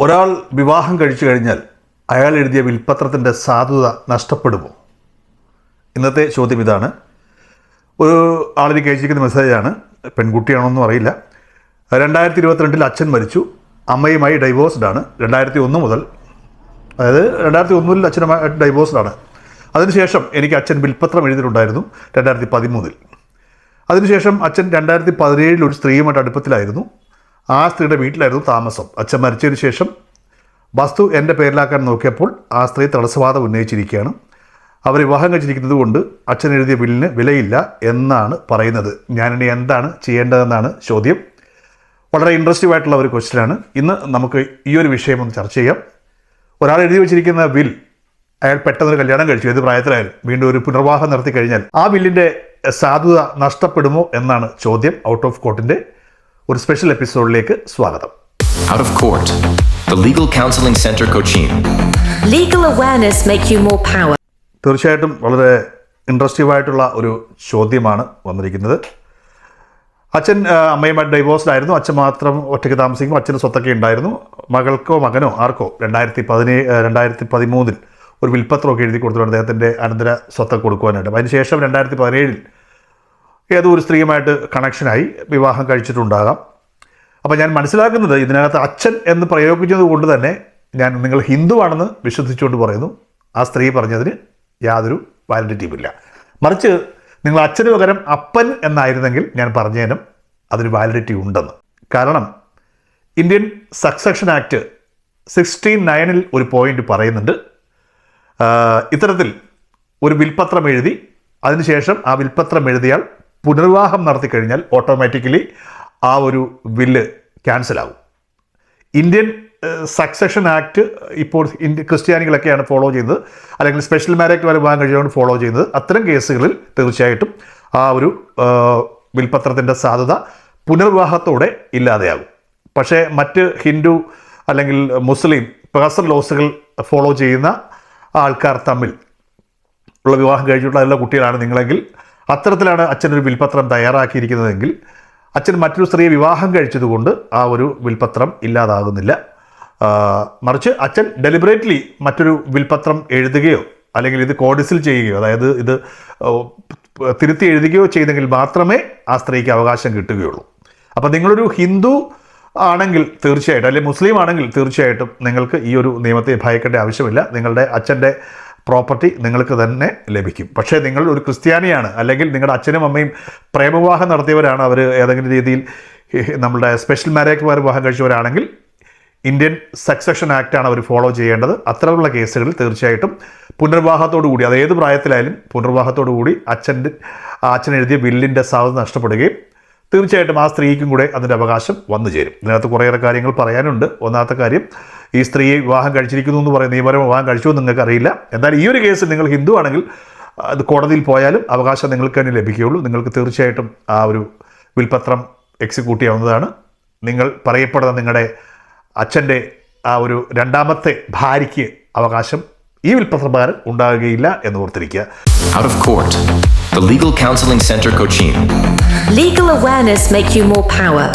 ഒരാൾ വിവാഹം കഴിച്ചു കഴിഞ്ഞാൽ അയാൾ എഴുതിയ വിൽപ്പത്രത്തിന്റെ സാധുത നഷ്ടപ്പെടുമോ? ഇന്നത്തെ ചോദ്യം ഇതാണ്. ഒരു ആളിന് കഴിച്ചിരിക്കുന്ന മെസ്സേജാണ്. പെൺകുട്ടിയാണോന്നും അറിയില്ല. രണ്ടായിരത്തി ഇരുപത്തിരണ്ടിൽ അച്ഛൻ മരിച്ചു. അമ്മയുമായി ഡൈവോഴ്സ്ഡ് ആണ്. രണ്ടായിരത്തി ഒന്ന് മുതൽ അതായത് രണ്ടായിരത്തി ഒന്നിൽ അച്ഛനുമായി ഡൈവോഴ്സ്ഡ് ആണ്. അതിനുശേഷം എനിക്ക് അച്ഛൻ വിൽപ്പത്രം എഴുതിയിട്ടുണ്ടായിരുന്നു രണ്ടായിരത്തി പതിമൂന്നിൽ അതിനുശേഷം അച്ഛൻ രണ്ടായിരത്തി പതിനേഴിൽ ഒരു സ്ത്രീയുമായിട്ട് അടുപ്പത്തിലായിരുന്നു. ആ സ്ത്രീയുടെ വീട്ടിലായിരുന്നു താമസം. അച്ഛൻ മരിച്ചതിന് ശേഷം വസ്തു എന്റെ പേരിലാക്കാൻ നോക്കിയപ്പോൾ ആ സ്ത്രീ തടസ്സവാദം ഉന്നയിച്ചിരിക്കുകയാണ്. അവർ വിവാഹം കഴിച്ചിരിക്കുന്നത് കൊണ്ട് അച്ഛൻ എഴുതിയ ബില്ലിന് വിലയില്ല എന്നാണ് പറയുന്നത്. ഞാനിനി എന്താണ് ചെയ്യേണ്ടതെന്നാണ് ചോദ്യം. വളരെ ഇൻട്രസ്റ്റീവ് ആയിട്ടുള്ള ഒരു ക്വസ്റ്റ്യനാണ് ഇന്ന് നമുക്ക് ഈ ഒരു വിഷയം ഒന്ന് ചർച്ച ചെയ്യാം. ഒരാൾ എഴുതി വെച്ചിരിക്കുന്ന ബിൽ അയാൾ പെട്ടെന്ന് ഒരു കല്യാണം കഴിച്ചു. ഏത് പ്രായത്തിലായാലും വീണ്ടും ഒരു പുനർവാഹം നടത്തി കഴിഞ്ഞാൽ ആ ബില്ലിന്റെ സാധുത നഷ്ടപ്പെടുമോ എന്നാണ് ചോദ്യം ഔട്ട് ഓഫ് കോർട്ടിന്റെ ഒരു സ്പെഷ്യൽ എപ്പിസോഡിലേക്ക് സ്വാഗതം. Out of Court, the Legal Counseling Center Cochin. Legal awareness make you more power. തീർച്ചയായിട്ടും വളരെ ഇൻട്രസ്റ്റീവ് ആയിട്ടുള്ള ഒരു ചോദ്യമാണ് വന്നിരിക്കുന്നത്. അച്ഛൻ അമ്മയുമായിട്ട് ഡൈവോഴ്സ്ഡ് ആയിരുന്നു. അച്ഛൻ മാത്രം ഒറ്റയ്ക്ക് താമസിക്കും. അച്ഛന് സ്വത്തൊക്കെ ഉണ്ടായിരുന്നു. മകൾക്കോ മകനോ ആർക്കോ രണ്ടായിരത്തി പതിനേ രണ്ടായിരത്തി പതിമൂന്നിൽ ഒരു വിൽപ്പത്രമൊക്കെ എഴുതി കൊടുത്തിട്ടുണ്ട്. അദ്ദേഹത്തിന്റെ അനന്തര സ്വത്തൊക്കെ കൊടുക്കുവാനായിട്ട്. അതിനുശേഷം രണ്ടായിരത്തി പതിനേഴിൽ ഏതോ ഒരു സ്ത്രീയുമായിട്ട് കണക്ഷനായി വിവാഹം കഴിച്ചിട്ടുണ്ടാകാം. അപ്പോൾ ഞാൻ മനസ്സിലാക്കുന്നത് ഇതിനകത്ത് അച്ഛൻ എന്ന് പ്രയോഗിച്ചത് കൊണ്ട് തന്നെ ഞാൻ നിങ്ങൾ ഹിന്ദുവാണെന്ന് വിശ്വസിച്ചുകൊണ്ട് പറയുന്നു. ആ സ്ത്രീ പറഞ്ഞതിന് യാതൊരു വാലിഡിറ്റിയും ഇല്ല. മറിച്ച് നിങ്ങൾ അച്ഛന് പകരം അപ്പൻ എന്നായിരുന്നെങ്കിൽ ഞാൻ പറഞ്ഞതിനും അതൊരു വാലിഡിറ്റി ഉണ്ടെന്ന്. കാരണം ഇന്ത്യൻ സക്സഷൻ ആക്ട് സിക്സ്റ്റീൻ നയനിൽ ഒരു പോയിന്റ് പറയുന്നുണ്ട്. ഇത്തരത്തിൽ ഒരു വിൽപത്രം എഴുതി അതിനുശേഷം ആ വിൽപത്രം എഴുതിയാൽ പുനർവിവാഹം നടത്തി കഴിഞ്ഞാൽ ഓട്ടോമാറ്റിക്കലി ആ ഒരു വില്ല് ക്യാൻസലാകും ഇന്ത്യൻ സക്സഷൻ ആക്ട് ഇപ്പോൾ ഇന്ത്യ ക്രിസ്ത്യാനികളൊക്കെയാണ് ഫോളോ ചെയ്യുന്നത്. അല്ലെങ്കിൽ സ്പെഷ്യൽ മാരേജ് വരെ വിവാഹം കഴിച്ചുകൊണ്ട് ഫോളോ ചെയ്യുന്നത്. അത്തരം കേസുകളിൽ തീർച്ചയായിട്ടും ആ ഒരു വിൽപത്രത്തിന്റെ സാധ്യത പുനർവിവാഹത്തോടെ ഇല്ലാതെയാകും. പക്ഷേ മറ്റ് ഹിന്ദു അല്ലെങ്കിൽ മുസ്ലിം പേഴ്സണൽ ലോസുകൾ ഫോളോ ചെയ്യുന്ന ആൾക്കാർ തമ്മിൽ ഉള്ള വിവാഹം കഴിച്ചിട്ടുള്ള എല്ലാ കുട്ടികളാണ് നിങ്ങളെങ്കിൽ അത്തരത്തിലാണ് അച്ഛനൊരു വിൽപത്രം തയ്യാറാക്കിയിരിക്കുന്നതെങ്കിൽ അച്ഛൻ മറ്റൊരു സ്ത്രീയെ വിവാഹം കഴിച്ചതുകൊണ്ട് ആ ഒരു വിൽപത്രം ഇല്ലാതാകുന്നില്ല. മറിച്ച് അച്ഛൻ ഡെലിബറേറ്റ്ലി മറ്റൊരു വിൽപത്രം എഴുതുകയോ അല്ലെങ്കിൽ ഇത് കോഡിസിൽ ചെയ്യുകയോ അതായത് ഇത് തിരുത്തി എഴുതുകയോ ചെയ്തെങ്കിൽ മാത്രമേ ആ സ്ത്രീക്ക് അവകാശം കിട്ടുകയുള്ളൂ. അപ്പോൾ നിങ്ങളൊരു ഹിന്ദു ആണെങ്കിൽ തീർച്ചയായിട്ടും അല്ലെങ്കിൽ മുസ്ലിം ആണെങ്കിൽ തീർച്ചയായിട്ടും നിങ്ങൾക്ക് ഈ ഒരു നിയമത്തെ ഭയക്കേണ്ട ആവശ്യമില്ല. നിങ്ങളുടെ അച്ഛന്റെ പ്രോപ്പർട്ടി നിങ്ങൾക്ക് തന്നെ ലഭിക്കും. പക്ഷേ നിങ്ങൾ ഒരു ക്രിസ്ത്യാനിയാണ് അല്ലെങ്കിൽ നിങ്ങളുടെ അച്ഛനും അമ്മയും പ്രേമവിവാഹം നടത്തിയവരാണ് അവർ ഏതെങ്കിലും രീതിയിൽ നമ്മുടെ സ്പെഷ്യൽ മാരേജ് വിവാഹം കഴിച്ചവരാണെങ്കിൽ ഇന്ത്യൻ സക്സഷൻ ആക്റ്റാണ് അവർ ഫോളോ ചെയ്യേണ്ടത്. അത്തരമുള്ള കേസുകളിൽ തീർച്ചയായിട്ടും പുനർവിവാഹത്തോടുകൂടി അത് ഏത് പ്രായത്തിലായാലും പുനർവിവാഹത്തോടുകൂടി അച്ഛന്റെ അച്ഛൻ എഴുതിയ ബില്ലിന്റെ സാധ്യത നഷ്ടപ്പെടുകയും തീർച്ചയായിട്ടും ആ സ്ത്രീക്കും കൂടെ അതിന്റെ അവകാശം വന്നു ചേരും. ഇതിനകത്ത് കുറേയേറെ കാര്യങ്ങൾ പറയാനുണ്ട്. ഒന്നാമത്തെ കാര്യം ഈ സ്ത്രീയെ വിവാഹം കഴിച്ചിരിക്കുന്നു എന്ന് പറയുന്ന നിയമപരം വിവാഹം കഴിച്ചു നിങ്ങൾക്ക് അറിയില്ല എന്നാൽ ഈ ഒരു കേസിൽ നിങ്ങൾ ഹിന്ദു ആണെങ്കിൽ അത് കോടതിയിൽ പോയാലും അവകാശം നിങ്ങൾക്ക് തന്നെ ലഭിക്കുകയുള്ളൂ. നിങ്ങൾക്ക് തീർച്ചയായിട്ടും ആ ഒരു വിൽപത്രം എക്സിക്യൂട്ട് ചെയ്യാവുന്നതാണ്. നിങ്ങൾ പറയപ്പെടുന്ന നിങ്ങളുടെ അച്ഛന്റെ ആ ഒരു രണ്ടാമത്തെ ഭാര്യയ്ക്ക് അവകാശം ഈ വിൽപ്പത്രപ്രകാരം ഉണ്ടാകുകയില്ല എന്ന് ഓർത്തിരിക്കുക. Out of Court, the Legal Counseling Center Cochin. Legal awareness make you more power.